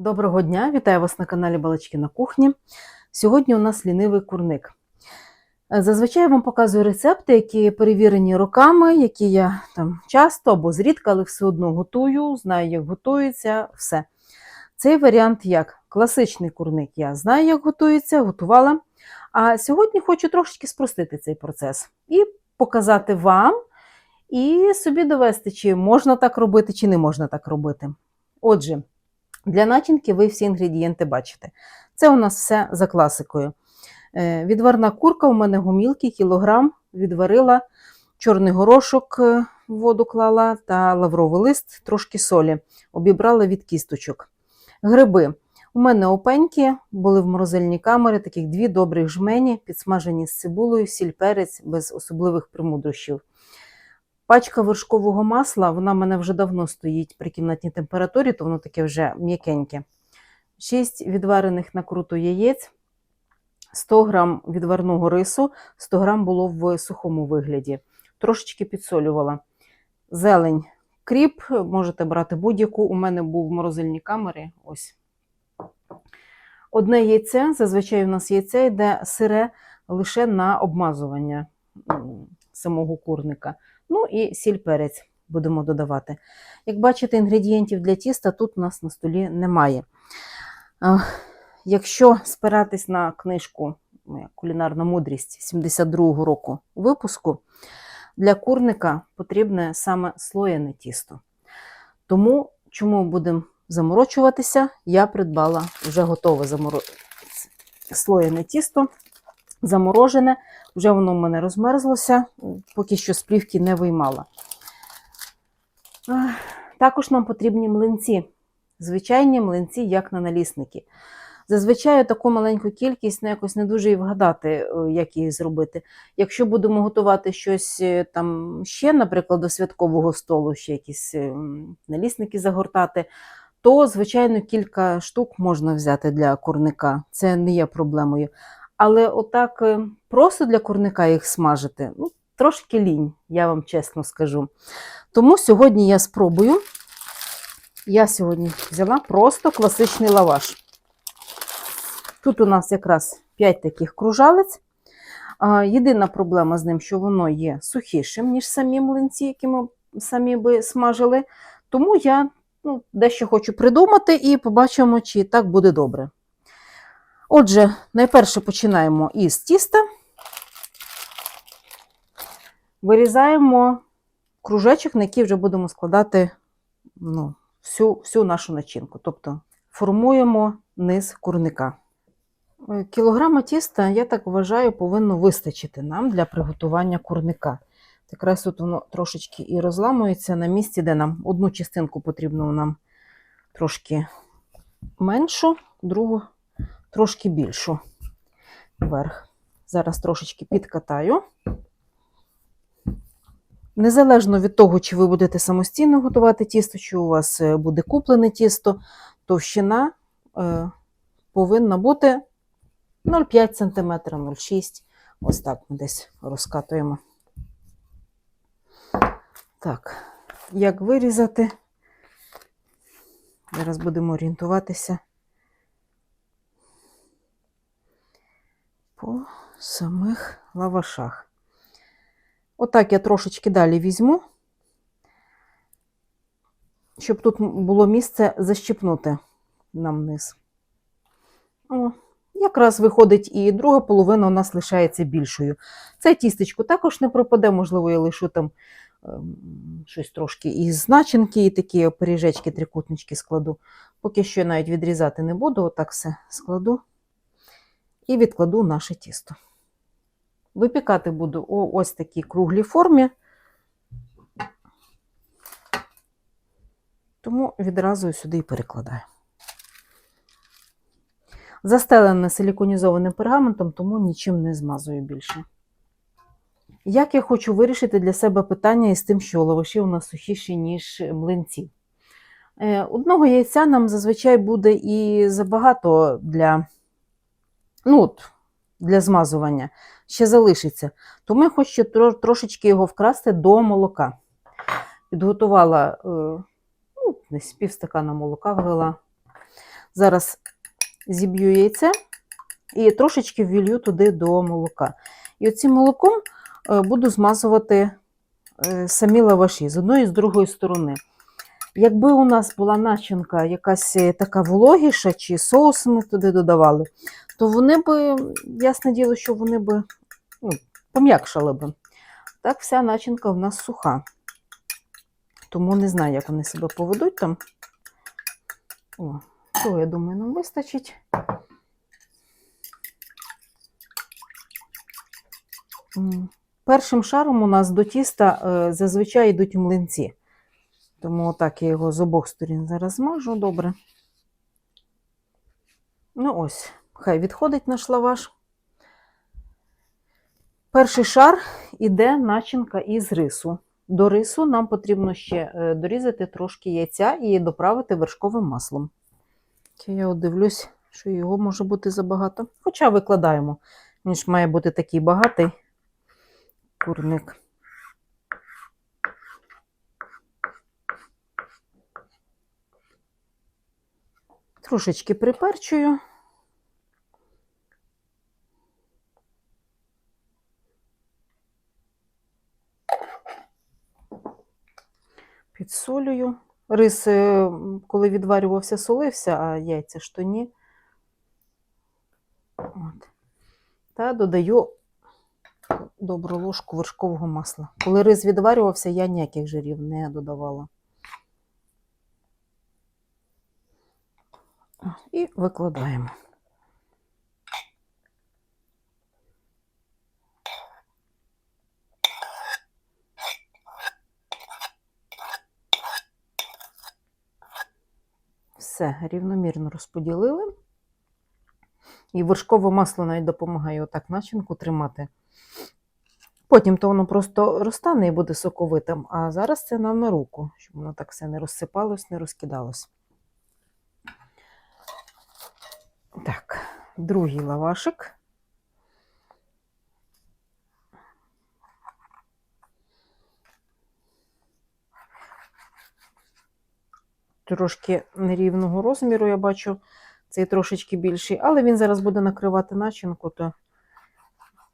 Доброго дня, вітаю вас на каналі Балачки на кухні. Сьогодні у нас лінивий курник. Е, Зазвичай я вам показую рецепти, які перевірені роками, які я там часто або зрідка, але все одно готую, знаю, як готується, все. Цей варіант як класичний курник, я знаю, як готується, готувала. А сьогодні хочу трошечки спростити цей процес і показати вам, і собі довести, чи можна так робити, чи не можна так робити. Отже, для начинки ви всі інгредієнти бачите. Це у нас все за класикою. Е, Відварна курка у мене гумілки, кілограм, відварила, чорний горошок е, в воду клала та лавровий лист, трошки солі. Обібрала від кісточок. Гриби. У мене опенькі, були в морозильній камері, таких дві добрих жмені, підсмажені з цибулею, сіль перець, без особливих примудрощів. Пачка вершкового масла, вона в мене вже давно стоїть при кімнатній температурі, то воно таке вже м'якеньке. 6 відварених на круту яєць, 100 грам відварного рису, 100 грам було в сухому вигляді. Трошечки підсолювала. Зелень, кріп, можете брати будь-яку. У мене був в морозильній камері. Ось. Одне яйце, зазвичай у нас яйце йде сире лише на обмазування самого курника. Ну і сіль перець будемо додавати. Як бачите, інгредієнтів для тіста тут у нас на столі немає. Якщо спиратись на книжку Кулінарна мудрість 72-го року випуску, для курника потрібне саме слоєне тісто. Тому, чому будемо заморочуватися, я придбала вже готове заморо... слоєне тісто, заморожене. Вже воно в мене розмерзлося, поки що з плівки не виймала. Також нам потрібні млинці. Звичайні млинці, як на налісники. Зазвичай таку маленьку кількість ну, якось не дуже і вгадати, е, як її зробити. Якщо будемо готувати щось е, там ще, наприклад, до святкового столу, ще якісь е, налісники загортати, то, звичайно, кілька штук можна взяти для курника. Це не є проблемою. Але отак е, просто для курника їх смажити, ну, трошки лінь, я вам чесно скажу. Тому сьогодні я спробую. Я сьогодні взяла просто класичний лаваш. Тут у нас якраз 5 таких кружалець. Єдина проблема з ним, що воно є сухішим, ніж самі млинці, які ми самі би смажили. Тому я ну, дещо хочу придумати і побачимо, чи так буде добре. Отже, найперше починаємо із тіста. Вирізаємо кружечок, на який вже будемо складати ну, всю, всю нашу начинку. Тобто формуємо низ курника. Е, Кілограма тіста, я так вважаю, повинно вистачити нам для приготування курника. Якраз тут воно трошечки і розламується на місці, де нам одну частинку потрібно нам трошки меншу, другу трошки більшу вверх. Зараз трошечки підкатаю. Незалежно від того, чи ви будете самостійно готувати тісто, чи у вас е, буде куплене тісто, товщина е, повинна бути 0,5 см, 0,6 Ось так ми десь розкатуємо. Так, як вирізати? Зараз будемо орієнтуватися по самих лавашах. Отак я трошечки далі візьму, щоб тут було місце защіпнути нам низ. О, якраз виходить і друга половина у нас лишається більшою. Це тістечко також не пропаде, можливо, я лишу там ем, щось трошки із начинки, і такі пиріжечки, трикутнички складу. Поки що навіть відрізати не буду, отак все складу і відкладу наше тісто. Випікати буду у ось такій круглій формі, тому відразу сюди і перекладаю. Застелене силіконізованим пергаментом, тому нічим не змазую більше. Як я хочу вирішити для себе питання із тим, що лаваші у нас сухіші, ніж млинці? Е, Одного яйця нам зазвичай буде і забагато для, ну, от, для змазування, ще залишиться. Тому я хочу трошечки його вкрасти до молока. Підготувала е, ну, десь півстакана молока влила. Зараз зіб'ю яйце і трошечки ввілью туди до молока. І оцим молоком е, буду змазувати е, самі лаваші з одної і з другої сторони. Якби у нас була начинка якась е, така вологіша, чи соус ми туди додавали, то вони би, ясне діло, що вони би ну, пом'якшали би. Так, вся начинка в нас суха. Тому не знаю, як вони себе поведуть там. О, того, я думаю, нам вистачить. Першим шаром у нас до тіста е, зазвичай йдуть млинці. Тому отак я його з обох сторін зараз змажу добре. Ну ось, хай відходить наш лаваш. Перший шар іде начинка із рису. До рису нам потрібно ще е, дорізати трошки яйця і доправити вершковим маслом. Я дивлюсь, що його може бути забагато. Хоча викладаємо. Він ж має бути такий багатий курник. Трошечки приперчую. Підсолюю. Рис, е, коли відварювався, солився, а яйця ж то ні. От. Та додаю добру ложку вершкового масла. Коли рис відварювався, я ніяких жирів не додавала. І викладаємо. Все, рівномірно розподілили. І вершкове масло навіть допомагає отак начинку тримати. Потім то воно просто розтане і буде соковитим, а зараз це нам на руку, щоб воно так все не розсипалось, не розкидалось. Так, другий лавашик. Трошки нерівного розміру, я бачу, цей трошечки більший, але він зараз буде накривати начинку, то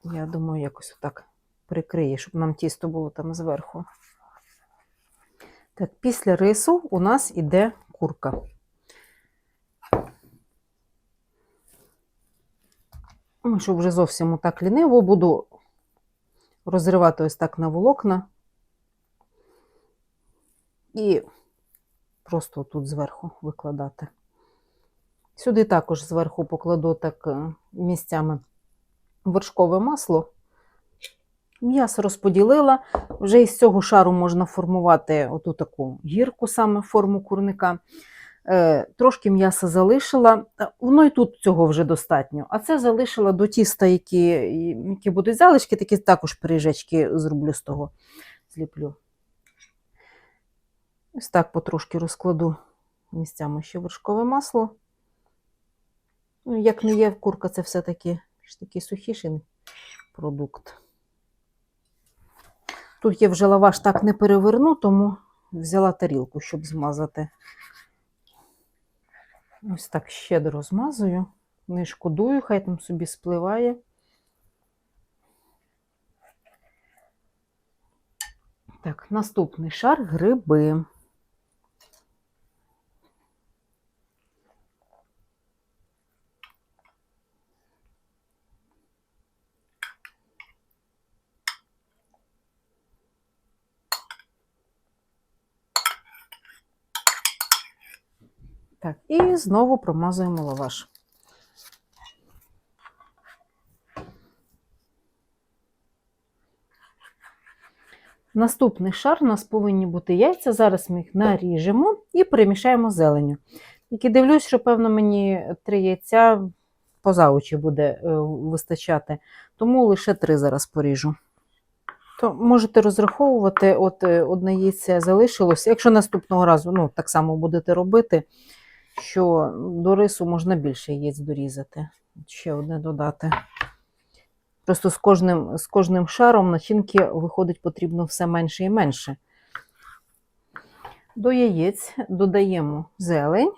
я думаю, якось отак прикриє, щоб нам тісто було там зверху. Так, після рису у нас іде курка. Щоб вже зовсім так ліниво, буду розривати ось так на волокна. І просто тут зверху викладати. Сюди також зверху покладу так е, місцями вершкове масло. М'ясо розподілила. Вже із цього шару можна формувати оту таку гірку, саме форму курника. Е, Трошки м'яса залишила. Е, Воно і тут цього вже достатньо. А це залишила до тіста, які, які будуть залишки, такі також пиріжечки зроблю з того. Зліплю. Ось так потрошки розкладу місцями ще вершкове масло. Ну, як не є, курка це все-таки такий сухіший продукт. Тут я вже лаваш так не переверну, тому взяла тарілку, щоб змазати. Ось так щедро змазую. Не шкодую, хай там собі спливає. Так, наступний шар гриби. Так, і знову промазуємо лаваш. Наступний шар у нас повинні бути яйця. Зараз ми їх наріжемо і перемішаємо зеленю. Тільки дивлюсь, що, певно, мені три яйця поза очі буде е, вистачати, тому лише три зараз поріжу. То можете розраховувати, от е, одне яйце залишилось. Якщо наступного разу ну, так само будете робити, що до рису можна більше яєць дорізати. Ще одне додати. Просто з кожним з кожним шаром начинки виходить потрібно все менше і менше. До яєць додаємо зелень.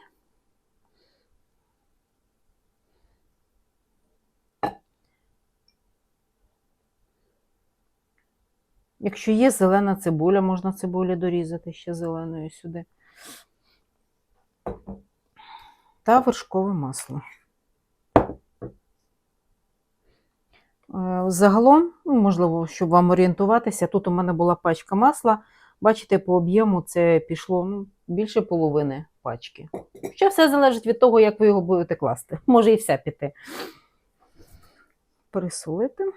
Якщо є зелена цибуля, можна цибулі дорізати ще зеленою сюди. Та вершкове масло. Е, Загалом, ну, можливо, щоб вам орієнтуватися, тут у мене була пачка масла. Бачите, по об'єму це пішло ну, більше половини пачки. Хоча все залежить від того, як ви його будете класти. Може і вся піти. Пересолити.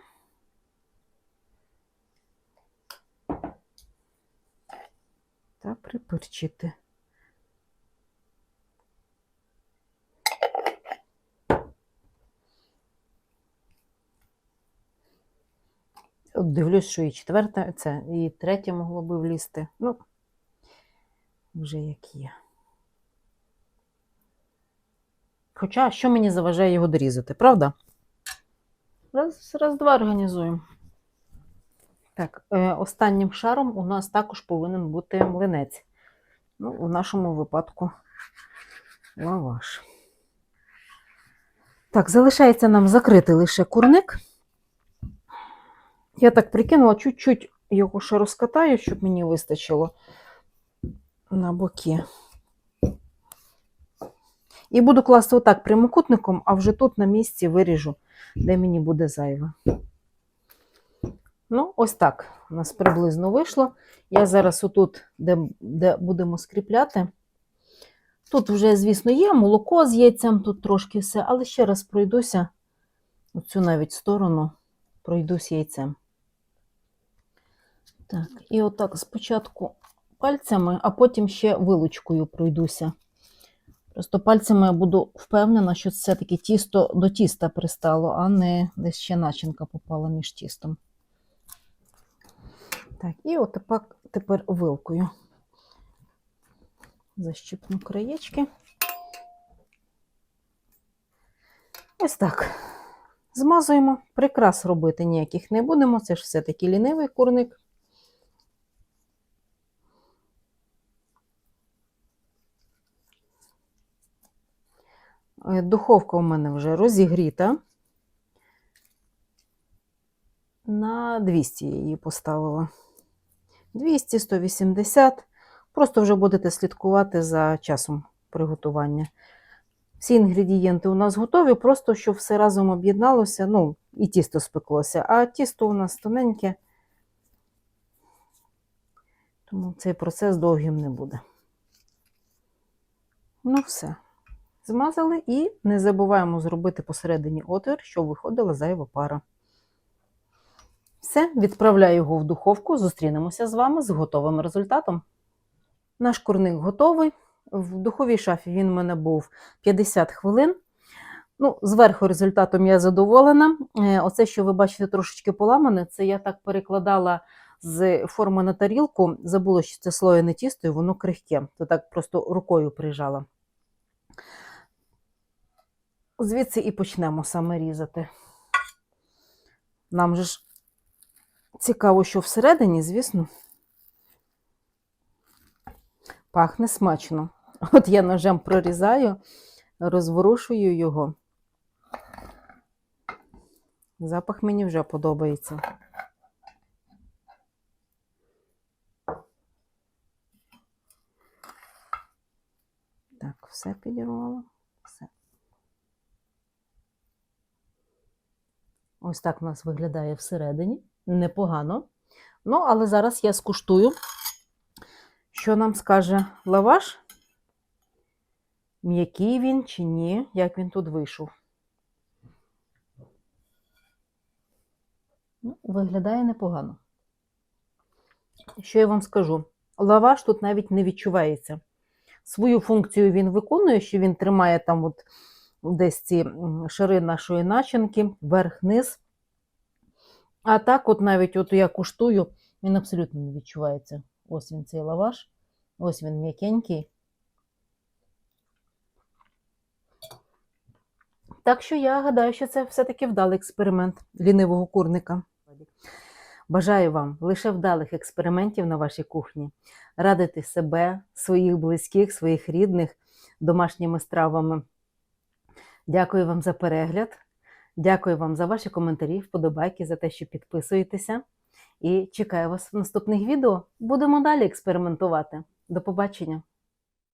Та приперчити. От дивлюсь, що і четверте, це і третє могло би влізти. Ну, вже як є. Хоча, що мені заважає його дорізати, правда? Раз, раз, два організуємо. Так, е, останнім шаром у нас також повинен бути млинець. Ну, в нашому випадку лаваш. Так, залишається нам закрити лише курник. Я так прикинула, чуть-чуть його ще розкатаю, щоб мені вистачило на боки. І буду класти отак прямокутником, а вже тут на місці виріжу, де мені буде зайве. Ну, ось так у нас приблизно вийшло. Я зараз отут, де, де будемо скріпляти. Тут вже, звісно, є молоко з яйцем, тут трошки все, але ще раз пройдуся оцю навіть сторону, пройдусь яйцем. Так, і отак спочатку пальцями, а потім ще вилучкою пройдуся. Просто пальцями я буду впевнена, що це все-таки тісто до тіста пристало, а не десь ще начинка попала між тістом. Так, і от тепер, тепер вилкою защипну краєчки. Ось так. Змазуємо. Прикрас робити ніяких не будемо. Це ж все-таки лінивий курник. Духовка у мене вже розігріта. На 200 я її поставила. 200, 180. Просто вже будете слідкувати за часом приготування. Всі інгредієнти у нас готові, просто щоб все разом об'єдналося, ну, і тісто спеклося. А тісто у нас тоненьке, тому цей процес довгим не буде. Ну, все. Змазали і не забуваємо зробити посередині отвір, щоб виходила зайва пара. Все, відправляю його в духовку. Зустрінемося з вами з готовим результатом. Наш курник готовий. В духовій шафі він у мене був 50 хвилин. Ну, Зверху результатом я задоволена. Е, Оце, що ви бачите, трошечки поламане, це я так перекладала з форми на тарілку. Забула, що це слоєне тісто, і воно крихке. То так просто рукою прижала. Звідси і почнемо саме різати. Нам же ж цікаво, що всередині, звісно, пахне смачно. От я ножем прорізаю, розворушую його. Запах мені вже подобається. Так, все підірвало. Все. Ось так у нас виглядає всередині. Непогано. Ну, але зараз я скуштую, що нам скаже лаваш. М'який він чи ні, як він тут вийшов. Ну, виглядає непогано. Що я вам скажу? Лаваш тут навіть не відчувається. Свою функцію він виконує, що він тримає там от десь ці шари нашої начинки, верх-низ. А так, от навіть от я куштую, він абсолютно не відчувається. Ось він цей лаваш, ось він м'якенький. Так що я гадаю, що це все-таки вдалий експеримент лінивого курника. Бажаю вам лише вдалих експериментів на вашій кухні, радити себе, своїх близьких, своїх рідних домашніми стравами. Дякую вам за перегляд. Дякую вам за ваші коментарі, вподобайки, за те, що підписуєтеся. І чекаю вас в наступних відео. Будемо далі експериментувати. До побачення!